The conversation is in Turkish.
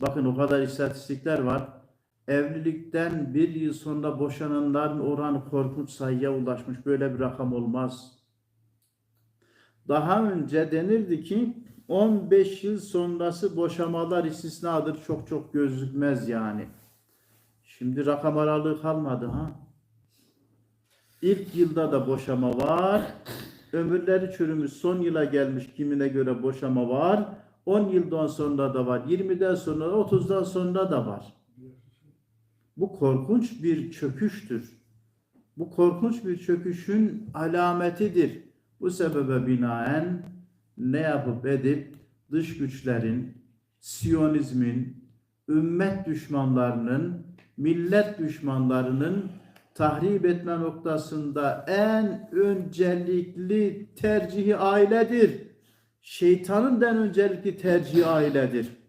Bakın o kadar istatistikler var. Evlilikten bir yıl sonra boşananların oranı korkunç sayıya ulaşmış. Böyle bir rakam olmaz. Daha önce denirdi ki 15 yıl sonrası boşamalar istisnadır. Çok çok gözükmez yani. Şimdi rakam aralığı kalmadı ha. İlk yılda da boşama var. Ömürleri çürümüş son yıla gelmiş kimine göre boşama var. 10 yıldan sonra da var. 20'den sonra 30'dan sonra da var. Bu korkunç bir çöküştür. Bu korkunç bir çöküşün alametidir. Bu sebebe binaen ne yapıp edip dış güçlerin, Siyonizmin, ümmet düşmanlarının, millet düşmanlarının tahrip etme noktasında en öncelikli tercihi ailedir. Şeytanın da en öncelikli tercihi ailedir.